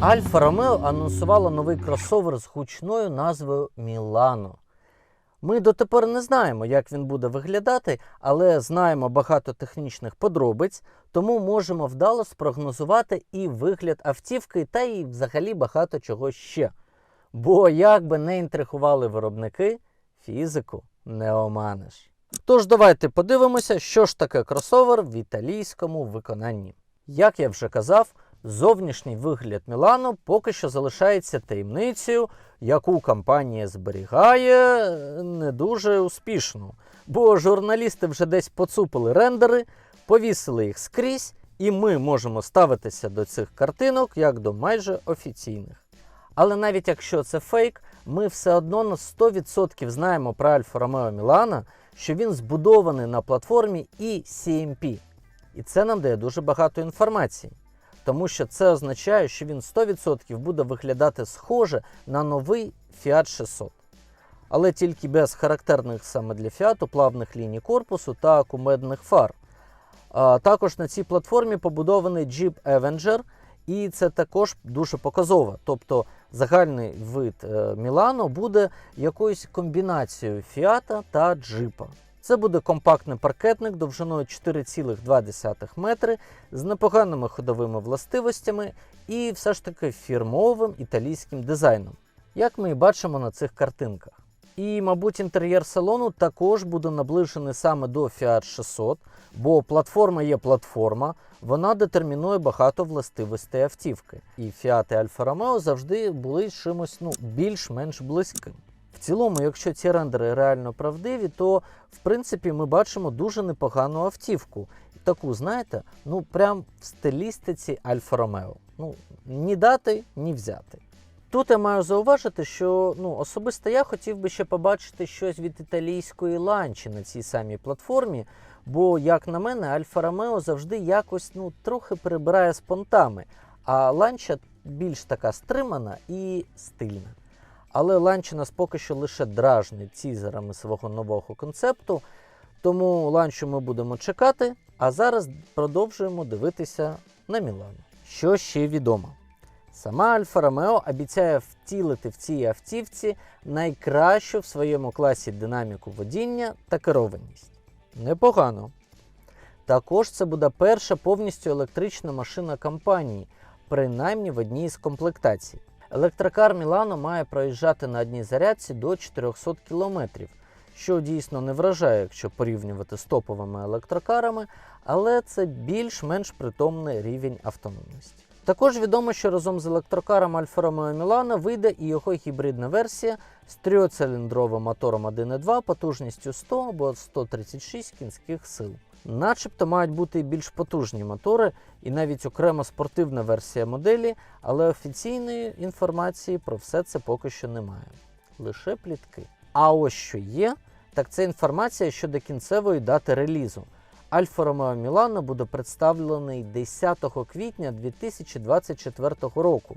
Альфа Ромео анонсувала новий кросовер з гучною назвою Мілано. Ми дотепер не знаємо, як він буде виглядати, але знаємо багато технічних подробиць, тому можемо вдало спрогнозувати і вигляд автівки, та й взагалі багато чого ще. Бо як би не інтригували виробники, фізику не оманиш. Тож давайте подивимося, що ж таке кросовер в італійському виконанні. Як я вже казав, зовнішній вигляд Мілано поки що залишається таємницею, яку компанія зберігає е, не дуже успішно. Бо журналісти вже десь поцупили рендери, повісили їх скрізь, і ми можемо ставитися до цих картинок як до майже офіційних. Але навіть якщо це фейк, ми все одно на 100% знаємо про Альфа Ромео Мілана, що він збудований на платформі eCMP. І це нам дає дуже багато інформації. Тому що це означає, що він 100% буде виглядати схоже на новий Fiat 600. Але тільки без характерних саме для Fiat плавних ліній корпусу та кумедних фар. А, також на цій платформі побудований Jeep Avenger, і це також дуже показово. Тобто загальний вид е, Мілано буде якоюсь комбінацією Фіата та Джипа. Це буде компактний паркетник довжиною 4,2 метри з непоганими ходовими властивостями і все ж таки фірмовим італійським дизайном, як ми і бачимо на цих картинках. І, мабуть, інтер'єр салону також буде наближений саме до Fiat 600, бо платформа є платформа, вона детермінує багато властивостей автівки. І Fiat і Alfa Romeo завжди були чимось ну, більш-менш близьким. В цілому, якщо ці рендери реально правдиві, то в принципі ми бачимо дуже непогану автівку. Таку, знаєте, ну прям в стилістиці Альфа Ромео. Ну, ні дати, ні взяти. Тут я маю зауважити, що ну, особисто я хотів би ще побачити щось від італійської ланчі на цій самій платформі, бо, як на мене, Альфа Ромео завжди якось ну, трохи перебирає з понтами, а ланча більш така стримана і стильна. Але ланча нас поки що лише дражнить тізерами свого нового концепту, тому ланчу ми будемо чекати, а зараз продовжуємо дивитися на Мілану. Що ще відомо? Сама Альфа Ромео обіцяє втілити в цій автівці найкращу в своєму класі динаміку водіння та керованість. Непогано. Також це буде перша повністю електрична машина компанії, принаймні в одній з комплектацій. Електрокар Мілано має проїжджати на одній зарядці до 400 км, що дійсно не вражає, якщо порівнювати з топовими електрокарами, але це більш-менш притомний рівень автономності. Також відомо, що разом з електрокаром Альфа Ромео Мілана вийде і його гібридна версія з трьоциліндровим мотором 1.2 потужністю 100 або 136 кінських сил. Начебто мають бути більш потужні мотори, і навіть окрема спортивна версія моделі, але офіційної інформації про все це поки що немає. Лише плітки. А ось що є, так це інформація щодо кінцевої дати релізу. Альфа Ромео Мілано буде представлений 10 квітня 2024 року.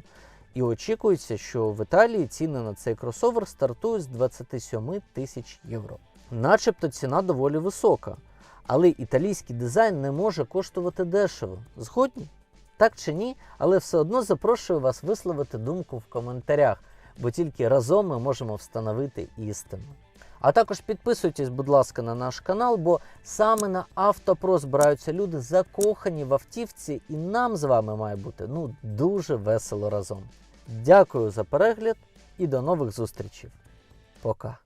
І очікується, що в Італії ціни на цей кросовер стартують з 27 тисяч євро. Начебто ціна доволі висока, але італійський дизайн не може коштувати дешево. Згодні? Так чи ні? Але все одно запрошую вас висловити думку в коментарях, бо тільки разом ми можемо встановити істину. А також підписуйтесь, будь ласка, на наш канал, бо саме на Автопро збираються люди закохані в автівці, і нам з вами має бути ну дуже весело разом. Дякую за перегляд і до нових зустрічей. Пока.